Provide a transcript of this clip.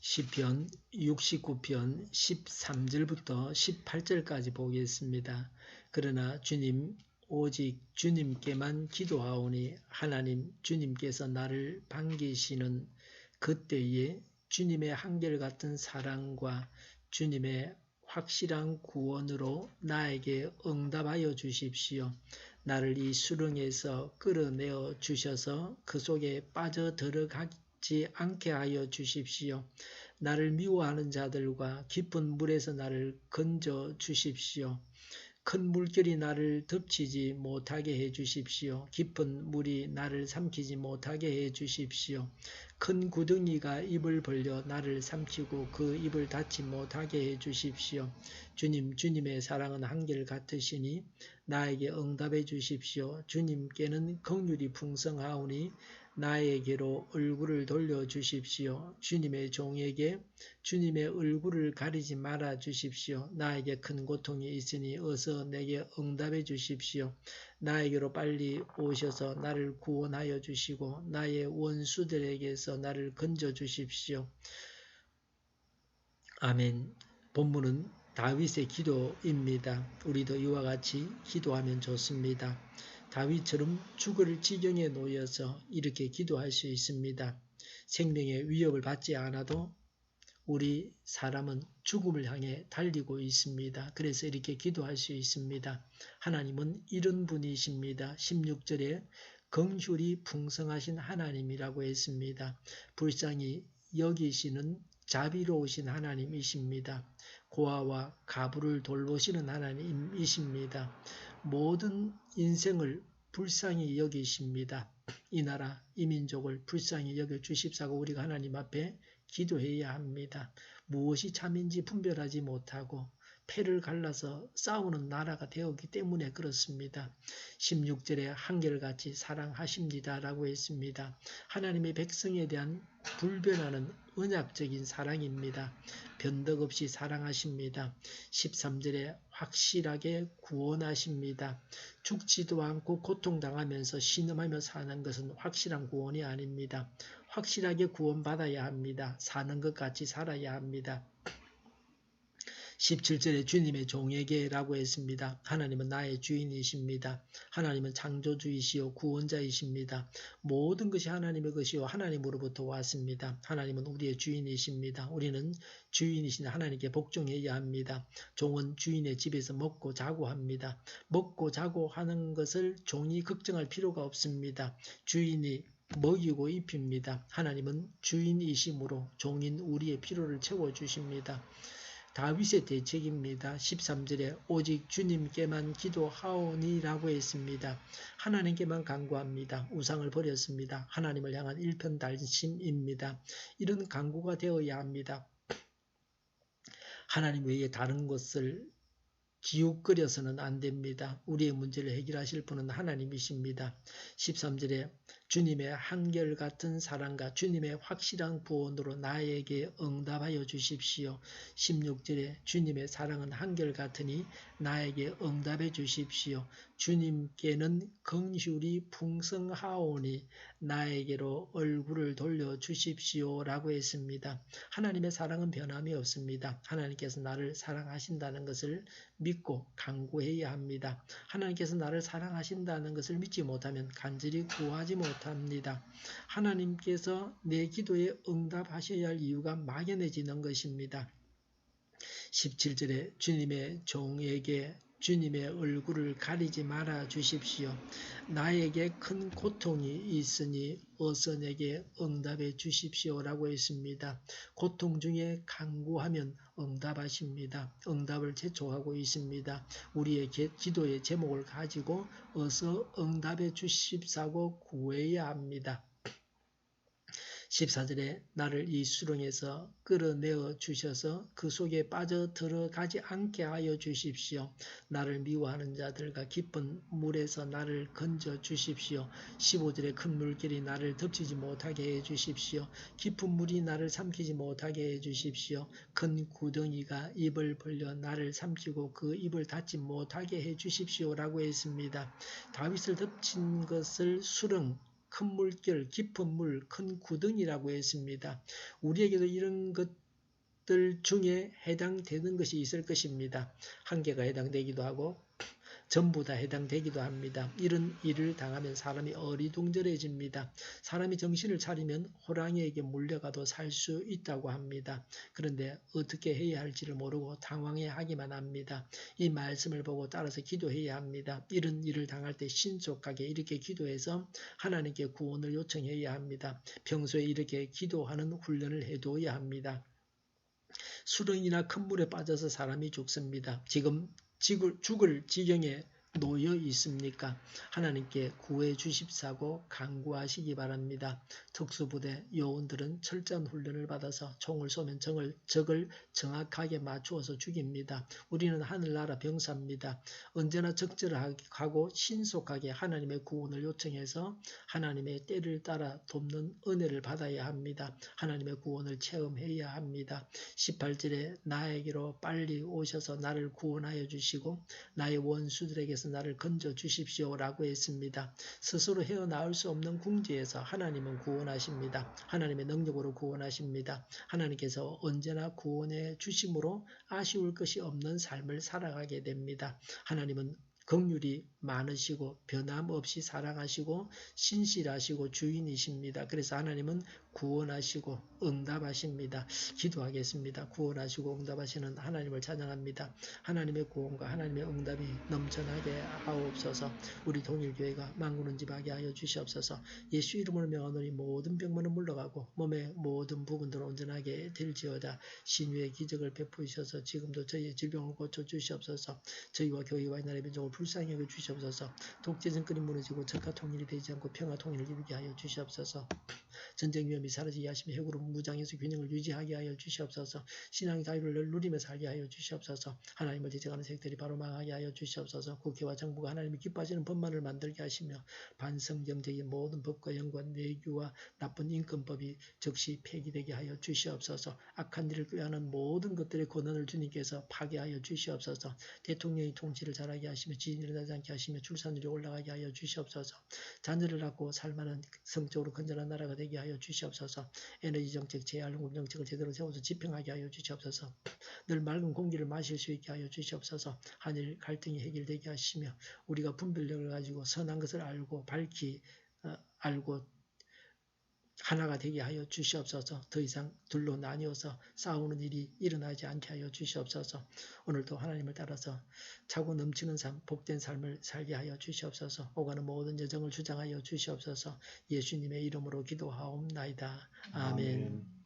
시편 69편 13절부터 18절까지 보겠습니다. 그러나 주님 오직 주님께만 기도하오니 하나님 주님께서 나를 반기시는 그때에 주님의 한결같은 사랑과 주님의 확실한 구원으로 나에게 응답하여 주십시오. 나를 이 수렁에서 끌어내어 주셔서 그 속에 빠져 들어가 지 않게 하여 주십시오. 나를 미워하는 자들과 깊은 물에서 나를 건져 주십시오. 큰 물결이 나를 덮치지 못하게 해 주십시오. 깊은 물이 나를 삼키지 못하게 해 주십시오. 큰 구덩이가 입을 벌려 나를 삼키고 그 입을 닫지 못하게 해 주십시오. 주님, 주님의 사랑은 한결 같으시니 나에게 응답해 주십시오. 주님께는 긍휼이 풍성하오니 나에게로 얼굴을 돌려 주십시오. 주님의 종에게 주님의 얼굴을 가리지 말아 주십시오. 나에게 큰 고통이 있으니 어서 내게 응답해 주십시오. 나에게로 빨리 오셔서 나를 구원하여 주시고 나의 원수들에게서 나를 건져 주십시오. 아멘. 본문은 다윗의 기도입니다. 우리도 이와 같이 기도하면 좋습니다. 다윗처럼 죽을 지경에 놓여서 이렇게 기도할 수 있습니다. 생명의 위협을 받지 않아도 우리 사람은 죽음을 향해 달리고 있습니다. 그래서 이렇게 기도할 수 있습니다. 하나님은 이런 분이십니다. 16절에 긍휼이 풍성하신 하나님이라고 했습니다. 불쌍히 여기시는 자비로우신 하나님이십니다. 고아와 가부를 돌보시는 하나님이십니다. 모든 인생을 불쌍히 여기십니다. 이 나라, 이 민족을 불쌍히 여겨 주십사고 우리가 하나님 앞에 기도해야 합니다. 무엇이 참인지 분별하지 못하고 패를 갈라서 싸우는 나라가 되었기 때문에 그렇습니다. 16절에 한결같이 사랑하십니다. 라고 했습니다. 하나님의 백성에 대한 불변하는 언약적인 사랑입니다. 변덕 없이 사랑하십니다. 13절에 확실하게 구원하십니다. 죽지도 않고 고통당하면서 신음하며 사는 것은 확실한 구원이 아닙니다. 확실하게 구원받아야 합니다. 사는 것 같이 살아야 합니다. 17절에 주님의 종에게라고 했습니다. 하나님은 나의 주인이십니다. 하나님은 창조주이시요 구원자이십니다. 모든 것이 하나님의 것이요 하나님으로부터 왔습니다. 하나님은 우리의 주인이십니다. 우리는 주인이신 하나님께 복종해야 합니다. 종은 주인의 집에서 먹고 자고 합니다. 먹고 자고 하는 것을 종이 걱정할 필요가 없습니다. 주인이 먹이고 입힙니다. 하나님은 주인이심으로 종인 우리의 필요를 채워주십니다. 다윗의 대책입니다. 13절에 오직 주님께만 기도하오니라고 했습니다. 하나님께만 간구합니다. 우상을 버렸습니다. 하나님을 향한 일편단심입니다. 이런 간구가 되어야 합니다. 하나님 외에 다른 것을 기웃거려서는 안 됩니다. 우리의 문제를 해결하실 분은 하나님이십니다. 13절에 주님의 한결같은 사랑과 주님의 확실한 구원으로 나에게 응답하여 주십시오. 16절에 주님의 사랑은 한결같으니 나에게 응답해 주십시오. 주님께는 긍휼이 풍성하오니 나에게로 얼굴을 돌려 주십시오. 라고 했습니다. 하나님의 사랑은 변함이 없습니다. 하나님께서 나를 사랑하신다는 것을 믿고 강구해야 합니다. 하나님께서 나를 사랑하신다는 것을 믿지 못하면 간절히 구하지 못합니다. 하나님께서 내 기도에 응답하셔야 할 이유가 막연해지는 것입니다. 17절에 주님의 종에게 주님의 얼굴을 가리지 말아 주십시오. 나에게 큰 고통이 있으니 어서 내게 응답해 주십시오라고 했습니다. 고통 중에 강구하면 응답하십니다. 응답을 제초하고 있습니다. 우리의 기도의 제목을 가지고 어서 응답해 주십사고 구해야 합니다. 14절에 나를 이 수렁에서 끌어내어 주셔서 그 속에 빠져 들어가지 않게 하여 주십시오. 나를 미워하는 자들과 깊은 물에서 나를 건져 주십시오. 15절에 큰 물길이 나를 덮치지 못하게 해 주십시오. 깊은 물이 나를 삼키지 못하게 해 주십시오. 큰 구덩이가 입을 벌려 나를 삼키고 그 입을 닫지 못하게 해 주십시오라고 했습니다. 다윗을 덮친 것을 수렁 큰 물결, 깊은 물, 큰 구덩이라고 했습니다. 우리에게도 이런 것들 중에 해당되는 것이 있을 것입니다. 한 개가 해당되기도 하고 전부 다 해당되기도 합니다. 이런 일을 당하면 사람이 어리둥절해집니다. 사람이 정신을 차리면 호랑이에게 물려가도 살 수 있다고 합니다. 그런데 어떻게 해야 할지를 모르고 당황해 하기만 합니다. 이 말씀을 보고 따라서 기도해야 합니다. 이런 일을 당할 때 신속하게 이렇게 기도해서 하나님께 구원을 요청해야 합니다. 평소에 이렇게 기도하는 훈련을 해둬야 합니다. 수렁이나 큰 물에 빠져서 사람이 죽습니다. 지금 죽을, 지경에 놓여 있습니까? 하나님께 구해 주십사고 간구하시기 바랍니다. 특수부대 요원들은 철저한 훈련을 받아서 총을 쏘면 정을, 적을 정확하게 맞추어서 죽입니다. 우리는 하늘나라 병사입니다. 언제나 적절하고 신속하게 하나님의 구원을 요청해서 하나님의 때를 따라 돕는 은혜를 받아야 합니다. 하나님의 구원을 체험해야 합니다. 18절에 나에게로 빨리 오셔서 나를 구원하여 주시고 나의 원수들에게 서 나를 건져 주십시오 라고 했습니다. 스스로 헤어나올 수 없는 궁지에서 하나님은 구원하십니다. 하나님의 능력으로 구원하십니다. 하나님께서 언제나 구원해 주심으로 아쉬울 것이 없는 삶을 살아가게 됩니다. 하나님은 긍휼이 많으시고 변함없이 사랑하시고 신실하시고 주인이십니다. 그래서 하나님은 구원하시고 응답하십니다. 기도하겠습니다. 구원하시고 응답하시는 하나님을 찬양합니다. 하나님의 구원과 하나님의 응답이 넘쳐나게 하옵소서. 우리 동일교회가 망구는 집하게 하여 주시옵소서. 예수 이름으로 명하노니 모든 병만은 물러가고 몸의 모든 부분들은 온전하게 될지어다. 신유의 기적을 베푸셔서 지금도 저희의 질병을 고쳐 주시옵소서. 저희와 교회와 나라의 민족을 불쌍히 여겨 주시옵소서. 독재전 끓임 무너지고 적화 통일이 되지 않고 평화 통일을 이루게 하여 주시옵소서. 전쟁 위험이 사라지게 하시며 핵으로 무장해서 균형을 유지하게 하여 주시옵소서. 신앙의 자유를 누리며 살게 하여 주시옵소서. 하나님을 지적하는 색들이 바로 망하게 하여 주시옵소서. 국회와 정부가 하나님이 기뻐하시는 법만을 만들게 하시며 반성 경제의 모든 법과 연관 내규와 나쁜 인권법이 즉시 폐기되게 하여 주시옵소서. 악한 일을 꾀하는 모든 것들의 권한을 주님께서 파괴하여 주시옵소서. 대통령의 통치를 잘하게 하시며 지진이 일어나지 않게 하시며 출산율이 올라가게 하여 주시옵소서. 자녀를 낳고 살만한 성적으로 건전한 나라가 되게 하여 주시옵소서. 에너지 정책, 재활용금 정책을 제대로 세워서 집행하게 하여 주시옵소서. 늘 맑은 공기를 마실 수 있게 하여 주시옵소서. 한일 갈등이 해결되게 하시며 우리가 분별력을 가지고 선한 것을 알고 밝히 어, 알고 하나가 되게 하여 주시옵소서. 더 이상 둘로 나뉘어서 싸우는 일이 일어나지 않게 하여 주시옵소서. 오늘도 하나님을 따라서 차고 넘치는 삶, 복된 삶을 살게 하여 주시옵소서. 오가는 모든 여정을 주장하여 주시옵소서. 예수님의 이름으로 기도하옵나이다. 아멘. 아멘.